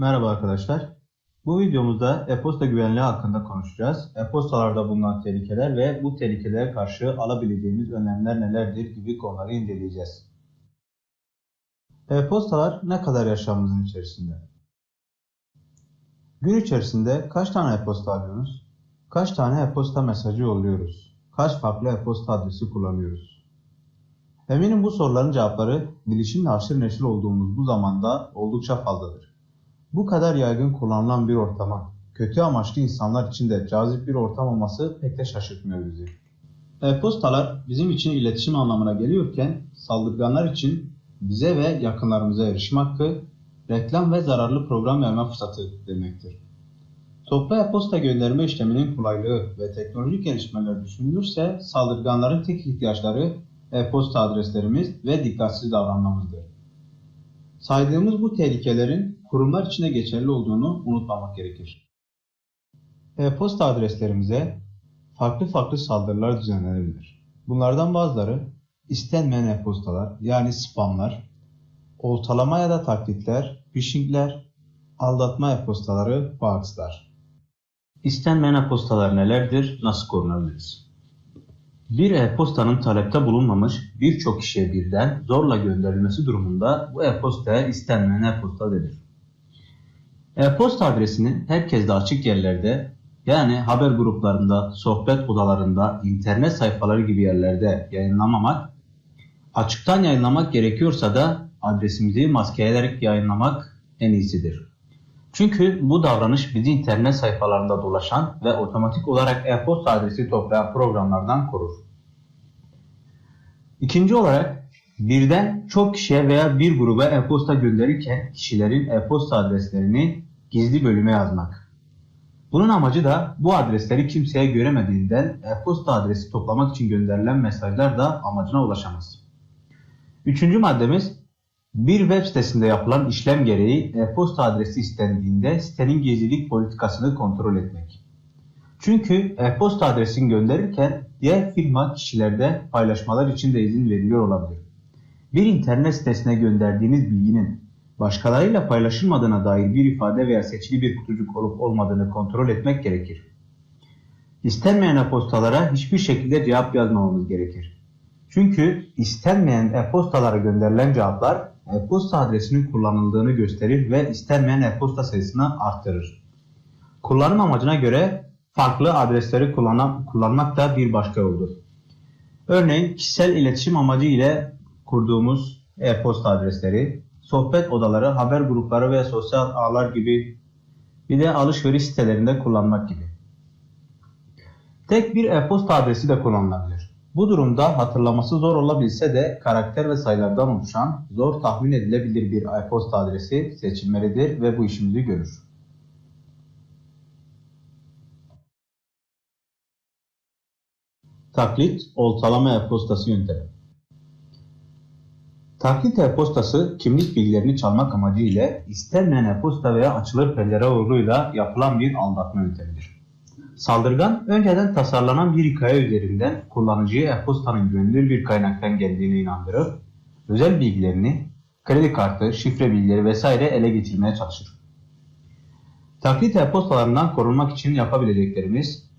Merhaba arkadaşlar. Bu videomuzda e-posta güvenliği hakkında konuşacağız. E-postalarda bulunan tehlikeler ve bu tehlikelere karşı alabileceğimiz önlemler nelerdir gibi konuları inceleyeceğiz. E-postalar ne kadar yaşamımızın içerisinde? Gün içerisinde kaç tane e-posta alıyoruz? Kaç tane e-posta mesajı yolluyoruz? Kaç farklı e-posta adresi kullanıyoruz? Eminim bu soruların cevapları bilişimle haşır neşir olduğumuz bu zamanda oldukça fazladır. Bu kadar yaygın kullanılan bir ortama, kötü amaçlı insanlar için de cazip bir ortam olması pek de şaşırtmıyor bizi. E-postalar bizim için iletişim anlamına geliyorken saldırganlar için bize ve yakınlarımıza erişim hakkı, reklam ve zararlı program verme fırsatı demektir. Toplu e-posta gönderme işleminin kolaylığı ve teknolojik gelişmeler düşünülürse saldırganların tek ihtiyaçları e-posta adreslerimiz ve dikkatsiz davranmamızdır. Saydığımız bu tehlikelerin kurumlar içinde geçerli olduğunu unutmamak gerekir. E-posta adreslerimize farklı farklı saldırılar düzenlenebilir. Bunlardan bazıları istenmeyen e-postalar yani spamlar, oltalama ya da taklitler, phishingler, aldatma e-postaları, boxlar. İstenmeyen e-postalar nelerdir, nasıl korunabiliriz? Bir e-postanın talepte bulunmamış birçok kişiye birden zorla gönderilmesi durumunda bu e-postaya istenmeyen e-posta denir. E-posta adresinin herkeste açık yerlerde yani haber gruplarında, sohbet odalarında, internet sayfaları gibi yerlerde yayınlamamak, açıktan yayınlamak gerekiyorsa da adresimizi maskeleyerek yayınlamak en iyisidir. Çünkü bu davranış bizi internet sayfalarında dolaşan ve otomatik olarak e-posta adresi toplayan programlardan korur. İkinci olarak birden çok kişiye veya bir gruba e-posta gönderirken kişilerin e-posta adreslerini gizli bölüme yazmak. Bunun amacı da bu adresleri kimseye göremediğinden e-posta adresi toplamak için gönderilen mesajlar da amacına ulaşamaz. Üçüncü maddemiz bir web sitesinde yapılan işlem gereği e-posta adresi istendiğinde sitenin gizlilik politikasını kontrol etmek. Çünkü e-posta adresini gönderirken diğer firma kişilerde paylaşmalar için de izin veriliyor olabilir. Bir internet sitesine gönderdiğiniz bilginin başkalarıyla paylaşılmadığına dair bir ifade veya seçili bir kutucuk olup olmadığını kontrol etmek gerekir. İstenmeyen e-postalara hiçbir şekilde cevap yazmamamız gerekir. Çünkü istenmeyen e-postalara gönderilen cevaplar e-posta adresinin kullanıldığını gösterir ve istenmeyen e-posta sayısını arttırır. Kullanım amacına göre farklı adresleri kullanmak da bir başka yoldur. Örneğin kişisel iletişim amacı ile kurduğumuz e-posta adresleri, sohbet odaları, haber grupları ve sosyal ağlar gibi bir de alışveriş sitelerinde kullanmak gibi. Tek bir e-posta adresi de kullanılabilir. Bu durumda hatırlaması zor olabilse de karakter ve sayılardan oluşan zor tahmin edilebilir bir e-posta adresi seçilmelidir ve bu işimizi görür. Taklit, oltalama e-postası yöntemi. Taklit e-postası kimlik bilgilerini çalmak amacı ile istenmeyen e-posta veya açılır pencere yoluyla yapılan bir aldatma yöntemidir. Saldırgan önceden tasarlanan bir hikaye üzerinden kullanıcıya e-postanın güvenilir bir kaynaktan geldiğine inandırıp özel bilgilerini, kredi kartı, şifre bilgileri vesaire ele geçirmeye çalışır. Taklit e-postalarından korunmak için yapabileceklerimiz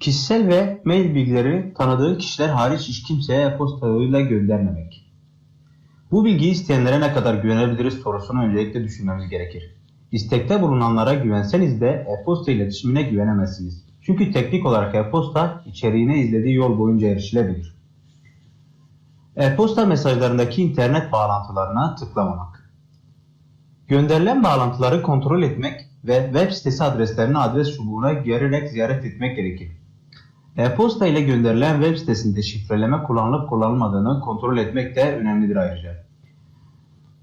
kişisel ve mail bilgileri tanıdığı kişiler hariç hiç kimseye e-posta yoluyla göndermemek. Bu bilgiyi isteyenlere ne kadar güvenebiliriz sorusunu öncelikle düşünmemiz gerekir. İstekte bulunanlara güvenseniz de e-posta iletişimine güvenemezsiniz. Çünkü teknik olarak e-posta içeriğine izlediği yol boyunca erişilebilir. E-posta mesajlarındaki internet bağlantılarına tıklamamak. Gönderilen bağlantıları kontrol etmek ve web sitesi adreslerini adres çubuğuna girerek ziyaret etmek gerekir. E-posta ile gönderilen web sitesinde şifreleme kullanılıp kullanılmadığını kontrol etmek de önemlidir ayrıca.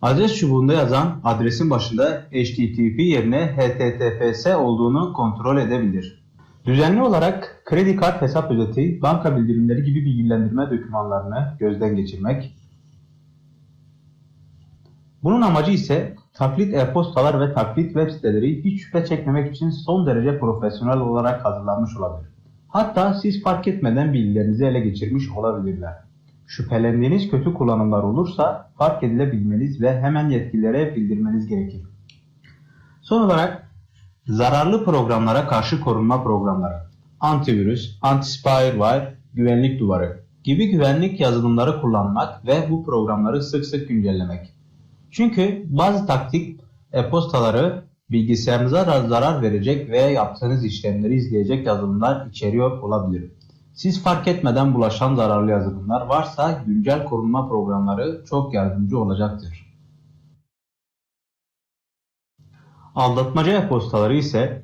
Adres çubuğunda yazan adresin başında HTTP yerine HTTPS olduğunu kontrol edebilir. Düzenli olarak kredi kart hesap özeti, banka bildirimleri gibi bilgilendirme dokümanlarını gözden geçirmek. Bunun amacı ise taklit e-postalar ve taklit web siteleri hiç şüphe çekmemek için son derece profesyonel olarak hazırlanmış olabilir. Hatta siz fark etmeden bilgilerinizi ele geçirmiş olabilirler. Şüphelendiğiniz kötü kullanımlar olursa fark edilebilmeniz ve hemen yetkililere bildirmeniz gerekir. Son olarak zararlı programlara karşı korunma programları, antivirüs, anti-spyware, güvenlik duvarı gibi güvenlik yazılımları kullanmak ve bu programları sık sık güncellemek. Çünkü bazı taktik e-postaları bilgisayarınıza zarar verecek veya yaptığınız işlemleri izleyecek yazılımlar içeriyor olabilir. Siz fark etmeden bulaşan zararlı yazılımlar varsa güncel korunma programları çok yardımcı olacaktır. Aldatmaca e-postaları ise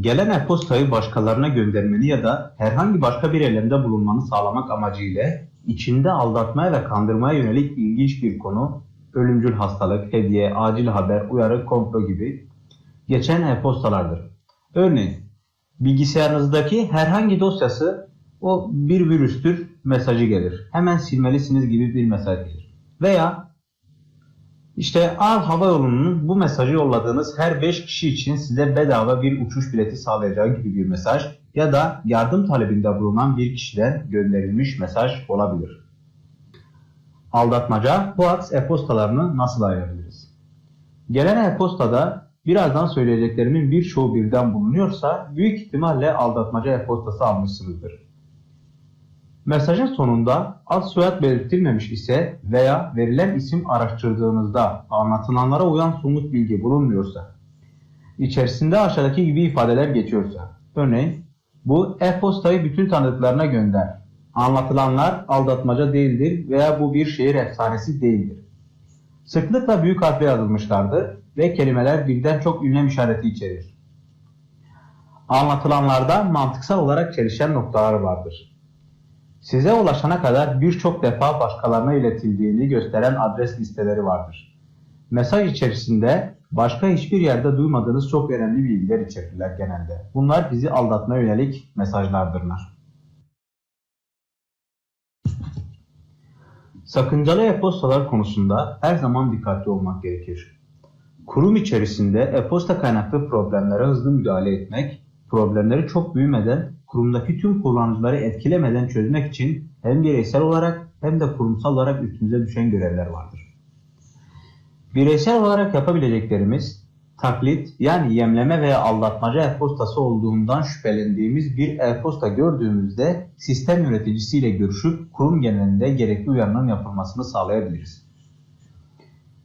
gelen e-postayı başkalarına göndermeni ya da herhangi başka bir eylemde bulunmanı sağlamak amacıyla içinde aldatmaya ve kandırmaya yönelik ilginç bir konu, ölümcül hastalık, hediye, acil haber, uyarı, komplo gibi geçen e-postalardır. Örneğin bilgisayarınızdaki herhangi dosyası o bir virüstür mesajı gelir. Hemen silmelisiniz gibi bir mesaj gelir. Veya işte Av Hava Yolu'nun bu mesajı yolladığınız her 5 kişi için size bedava bir uçuş bileti sağlayacağı gibi bir mesaj ya da yardım talebinde bulunan bir kişiden gönderilmiş mesaj olabilir. Aldatmaca, hoax e-postalarını nasıl ayırabiliriz? Gelen e-postada birazdan söyleyeceklerimin birçoğu birden bulunuyorsa büyük ihtimalle aldatmaca e-postası almışsınızdır. Mesajın sonunda ad soyad belirtilmemiş ise veya verilen isim araştırdığınızda anlatılanlara uyan somut bilgi bulunmuyorsa, içerisinde aşağıdaki gibi ifadeler geçiyorsa, örneğin bu e-postayı bütün tanıdıklarına gönder, anlatılanlar aldatmaca değildir veya bu bir şehir efsanesi değildir. Sıklıkla büyük harfle yazılmışlardır ve kelimeler birden çok ünlem işareti içerir. Anlatılanlarda mantıksal olarak çelişen noktalar vardır. Size ulaşana kadar birçok defa başkalarına iletildiğini gösteren adres listeleri vardır. Mesaj içerisinde başka hiçbir yerde duymadığınız çok önemli bilgiler içerirler genelde. Bunlar bizi aldatmaya yönelik mesajlardırlar. Sakıncalı e-postalar konusunda her zaman dikkatli olmak gerekir. Kurum içerisinde e-posta kaynaklı problemlere hızlı müdahale etmek, problemleri çok büyümeden, kurumdaki tüm kullanıcıları etkilemeden çözmek için hem bireysel olarak hem de kurumsal olarak üstümüze düşen görevler vardır. Bireysel olarak yapabileceklerimiz, taklit yani yemleme veya aldatmaca e-postası olduğundan şüphelendiğimiz bir e-posta gördüğümüzde sistem yöneticisiyle görüşüp kurum genelinde gerekli uyarının yapılmasını sağlayabiliriz.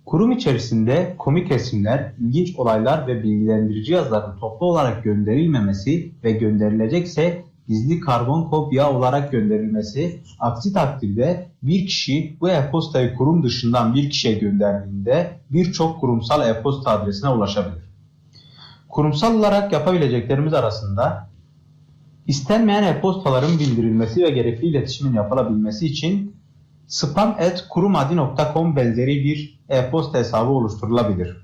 Kurum içerisinde komik resimler, ilginç olaylar ve bilgilendirici yazıların toplu olarak gönderilmemesi ve gönderilecekse gizli karbon kopya olarak gönderilmesi, aksi takdirde bir kişi bu e-postayı kurum dışından bir kişiye gönderdiğinde birçok kurumsal e-posta adresine ulaşabilir. Kurumsal olarak yapabileceklerimiz arasında istenmeyen e-postaların bildirilmesi ve gerekli iletişimin yapılabilmesi için spam.kurumadi.com benzeri bir e-posta hesabı oluşturulabilir.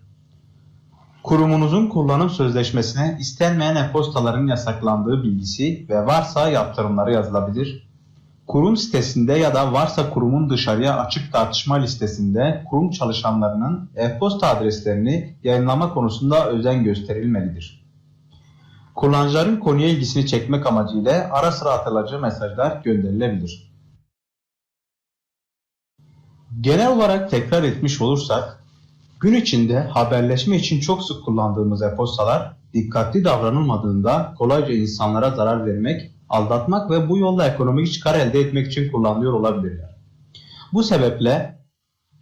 Kurumunuzun kullanım sözleşmesine istenmeyen e-postaların yasaklandığı bilgisi ve varsa yaptırımları yazılabilir. Kurum sitesinde ya da varsa kurumun dışarıya açık tartışma listesinde kurum çalışanlarının e-posta adreslerini yayınlama konusunda özen gösterilmelidir. Kullanıcıların konuya ilgisini çekmek amacıyla ara sıra hatırlatıcı mesajlar gönderilebilir. Genel olarak tekrar etmiş olursak, gün içinde haberleşme için çok sık kullandığımız e-postalar dikkatli davranılmadığında kolayca insanlara zarar vermek, aldatmak ve bu yolla ekonomik çıkar elde etmek için kullanılıyor olabilirler. Bu sebeple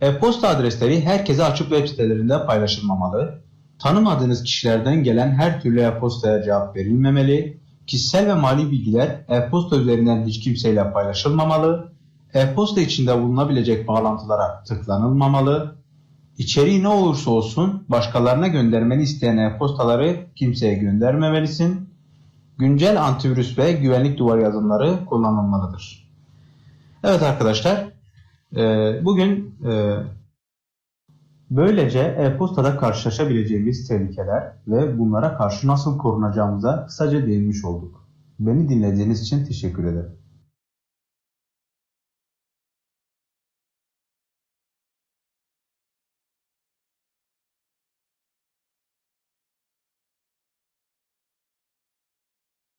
e-posta adresleri herkese açık web sitelerinde paylaşılmamalı, tanımadığınız kişilerden gelen her türlü e-postaya cevap verilmemeli, kişisel ve mali bilgiler e-posta üzerinden hiç kimseyle paylaşılmamalı, e-posta içinde bulunabilecek bağlantılara tıklanılmamalı, içeriği ne olursa olsun başkalarına göndermeni isteyen e-postaları kimseye göndermemelisin, güncel antivirüs ve güvenlik duvarı yazılımları kullanılmalıdır. Evet arkadaşlar, bugün böylece e-postada karşılaşabileceğimiz tehlikeler ve bunlara karşı nasıl korunacağımıza kısaca değinmiş olduk. Beni dinlediğiniz için teşekkür ederim.